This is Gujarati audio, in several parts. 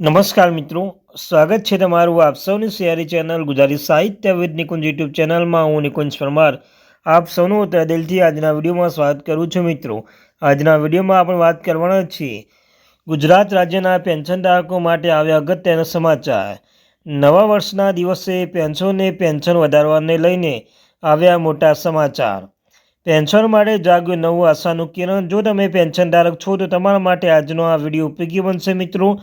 નમસ્કાર મિત્રો, સ્વાગત છે તમારું આપ સૌની સિયારી ચેનલ ગુજરાતી સાહિત્ય વિદ નિકુંજ યુટ્યુબ ચેનલમાં. હું નિકુંજ પરમાર. આપ સૌનું તહે દિલથી આજના વિડીયોમાં સ્વાગત કરું છું મિત્રો. આજના વિડીયોમાં આપણે વાત કરવાના છીએ ગુજરાત રાજ્યના પેન્શનધારકો માટે આવ્યા અગત્યના સમાચાર. નવા વર્ષના દિવસે પેન્શનને પેન્શન વધારવાને લઈને આવ્યા મોટા સમાચાર. પેન્શન માટે જાગ્યું નવું આશાનું કિરણ. જો તમે પેન્શનધારક છો તો તમારા માટે આજનો આ વીડિયો ઉપયોગી બનશે મિત્રો.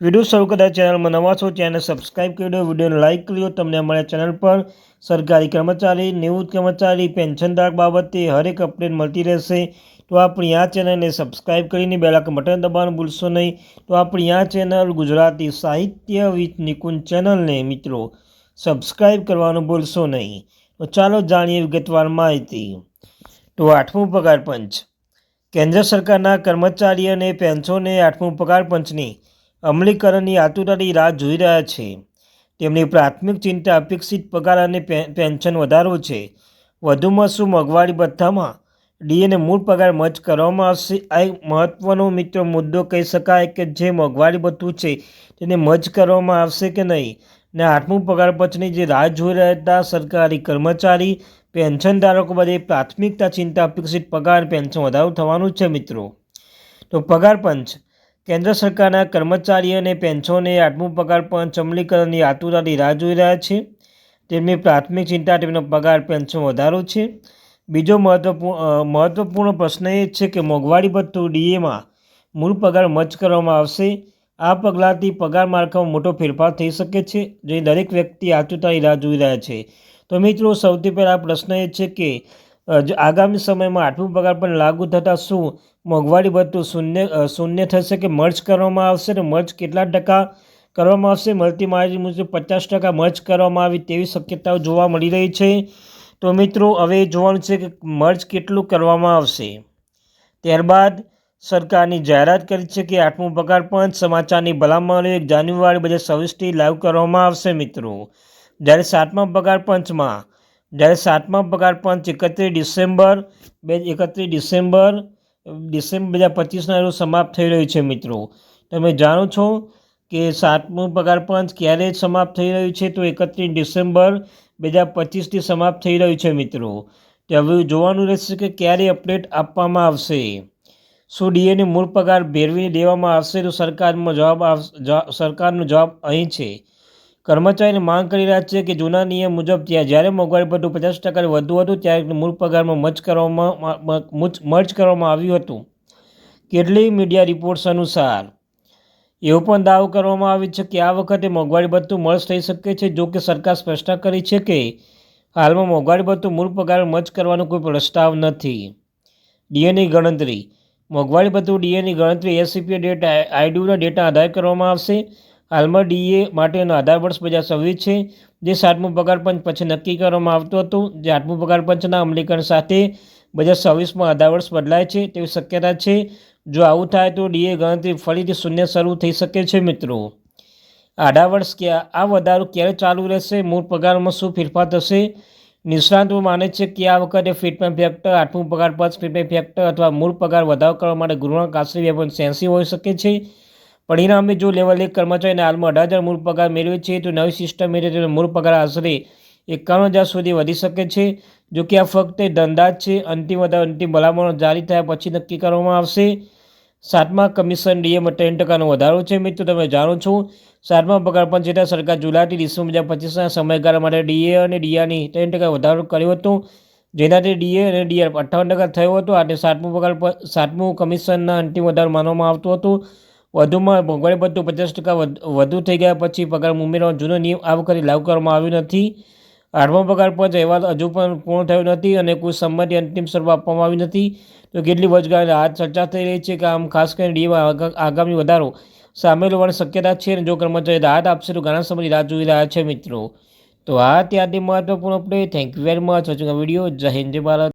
વીડિયો શરૂ કરતા ચેનલમાં નવા છો ચેનલ સબસ્ક્રાઈબ કરી દો. વિડીયોને લાઇક કરી દો. તમને અમારા ચેનલ પર સરકારી કર્મચારી, નિવૃત્ત કર્મચારી પેન્શનધારક બાબતે હરેક અપડેટ મળતી રહેશે. તો આપણી આ ચેનલને સબસ્ક્રાઈબ કરીને બેલાક બટન દબાવવાનું ભૂલશો નહીં. તો આપણી આ ચેનલ ગુજરાતી સાહિત્ય વિથ નિકુંજ ચેનલને મિત્રો સબસ્ક્રાઈબ કરવાનું ભૂલશો નહીં. તો ચાલો જાણીએ વિગતવાર માહિતી. તો આઠમું પગાર પંચ. કેન્દ્ર સરકારના કર્મચારી અને પેન્શોને આઠમું પગાર પંચની અમલીકરણની આતુરતાની રાહ જોઈ રહ્યા છે. તેમની પ્રાથમિક ચિંતા અપેક્ષિત પગાર અને પેન્શન વધારો છે. વધુમાં શું મોંઘવારી ભથ્થામાં ડીએને મૂળ પગાર મચ કરવામાં આવશે. આ એક મહત્ત્વનો મિત્ર મુદ્દો કહી શકાય કે જે મોંઘવારી ભથ્થું છે તેને મજ કરવામાં આવશે કે નહીં? ને આઠમું પગાર પંચની જે રાહ જોઈ રહ્યા હતા સરકારી કર્મચારી, પેન્શનધારકો બધે પ્રાથમિકતા ચિંતા અપેક્ષિત પગાર, પેન્શન વધારો થવાનું છે મિત્રો. તો પગાર પંચ કેન્દ્ર સરકારના કર્મચારીઓ અને પેન્શનને આઠમું પગાર પંચ અમલીકરણની આતુરતાથી રાહ જોઈ રહ્યા છે. તેમની પ્રાથમિક ચિંતા, તેમનો પગાર, પેન્શન વધારો છે. બીજો મહત્વપૂર્ણ મહત્વપૂર્ણ પ્રશ્ન એ છે કે મોંઘવારી ભથ્થું ડીએમાં મૂળ પગાર મચ કરવામાં આવશે. આ પગલાંથી પગાર માળખામાં મોટો ફેરફાર થઈ શકે છે, જે દરેક વ્યક્તિ આતુરતાની રાહ જોઈ રહ્યા છે. તો મિત્રો, સૌથી પહેલાં પ્રશ્ન એ છે કે આગામી સમયમાં આઠમું પગાર પણ લાગુ થતાં શું મોંઘવારી ભથ્થું શૂન્ય શૂન્ય થશે કે મર્જ કરવામાં આવશે ને મર્જ કેટલા ટકા કરવામાં આવશે? મળતી માહિતી મુજબ પચાસ ટકા મર્જ કરવામાં આવી તેવી શક્યતાઓ જોવા મળી રહી છે. તો મિત્રો, હવે જોવાનું છે કે મર્જ કેટલું કરવામાં આવશે. ત્યારબાદ સરકારની જાહેરાત કરી છે કે આઠમું પગાર પંચ સમાચારની ભલામણ એક જાન્યુઆરી બે હજાર છવ્વીસથી લાગુ કરવામાં આવશે મિત્રો. જ્યારે સાતમા પગાર પંચમાં જ્યારે સાતમા પગાર પંચ એકત્રીસ ડિસેમ્બર બે એકત્રીસ ડિસેમ્બર ડિસેમ્બર બે હજાર પચીસના રોજ સમાપ્ત થઈ રહ્યું છે મિત્રો. તમે જાણો છો કે સાતમું પગાર પંચ ક્યારે સમાપ્ત થઈ રહ્યું છે? તો એકત્રીસ ડિસેમ્બર બે હજાર પચીસથી સમાપ્ત થઈ રહ્યું છે મિત્રો. તો હવે જોવાનું રહેશે કે ક્યારે અપડેટ આપવામાં આવશે. શું ડીએને મૂળ પગાર ભેરવી દેવામાં આવશે? તો સરકારમાં જવાબ, સરકારનો જવાબ અહીં છે. કર્મચારીને માંગ કરી રહ્યા છે કે જૂના નિયમ મુજબ ત્યાં જ્યારે મોંઘવારી ભથ્થું પચાસ ટકા વધુ હતું, ત્યારે મૂળ પગારમાં મચ કરવામાં મર્જ કરવામાં આવ્યું હતું. કેટલીક મીડિયા રિપોર્ટ્સ અનુસાર, એવો પણ દાવો કરવામાં આવ્યો છે કે આ વખતે મોંઘવારી ભથ્થું મર્જ થઈ શકે છે, જો કે સરકાર સ્પષ્ટતા કરી છે કે હાલમાં મોંઘવારી ભથ્થું મૂળ પગાર મચ કરવાનો કોઈ પ્રસ્તાવ નથી. ડીએની ગણતરી, મોંઘવારી ભથ્થું ડીએની ગણતરી એસીપી ડેટા આઈડીયુના ડેટા આધાર કરવામાં આવશે. હાલમાં ડીએ માટેનો આધાર વર્ષ બે હજાર છવ્વીસ છે, જે સાતમું પગાર પંચ પછી નક્કી કરવામાં આવતું હતું, જે આઠમું પગાર પંચના અમલીકરણ સાથે બે હજાર છવ્વીસમાં આધાર વર્ષ બદલાય છે તેવી શક્યતા છે. જો આવું થાય તો ડીએ ગણતરી ફરીથી શૂન્ય શરૂ થઈ શકે છે મિત્રો. આધા વર્ષ ક્યાં આ વધારો ક્યારે ચાલુ રહેશે, મૂળ પગારમાં શું ફેરફાર થશે? નિષ્ણાંતો માને છે કે આ વખતે ફિટમેન્ટ ફેક્ટર, આઠમું પગાર પંચ, ફિટમેન્ટ ફેક્ટર અથવા મૂળ પગાર વધારો કરવા માટે ગુણવત્તા આશરે બે એંસી હોઈ શકે છે. પરિણામે જો લેવલ એક કર્મચારીને હાલમાં અઢાર હજાર મૂળ પગાર મેળવે છે, તો નવી સિસ્ટમ હેઠળ તેનો મૂળ પગાર આશરે એકાવન હજાર સુધી વધી શકે છે, જો કે આ ફક્ત ધંધા જ છે. અંતિમ અંતિમ ભલામણો જારી થયા પછી નક્કી કરવામાં આવશે. સાતમા કમિશન ડીએમાં ત્રણ ટકાનો વધારો છે. મિત્રો, તમે જાણો છો, સાતમા પગાર પંચ હેઠળ સરકાર જુલાઈથી ડિસેમ્બર બે પચીસના સમયગાળા માટે ડીએ અને ડીઆરની ત્રણ ટકા વધારો કર્યો હતો. જેનાથી ડીએ અને ડીઆર અઠ્ઠાવન ટકા થયો હતો. અને સાતમું પગાર સાતમું કમિશનના અંતિમ વધારો માનવામાં આવતું હતું. વધુમાં મોંઘવારી ભથ્થું પચાસ ટકા વધુ થઈ ગયા પછી પગાર ઉમેરવાનો જૂનો નિયમ આ વખતે લાગુ કરવામાં આવ્યો નથી. આઠમો પગાર પંચ અહેવાલ હજુ પણ પૂર્ણ થયો નથી અને કોઈ સંમતિ અંતિમ સ્વરૂપ આપવામાં આવી નથી. તો કેટલી રોજગારી હાથ ચર્ચા થઈ રહી છે કે આમ ખાસ કરીને ડીમાં આગામી વધારો સામેલ હોવાની શક્યતા છે અને જો કર્મચારી રાહત આપશે તો ઘણા સમયથી રાહ જોઈ રહ્યા છે મિત્રો. તો આ ત્યાંથી મહત્વપૂર્ણ update thank you very much watching video જય હિન્દ ભારત.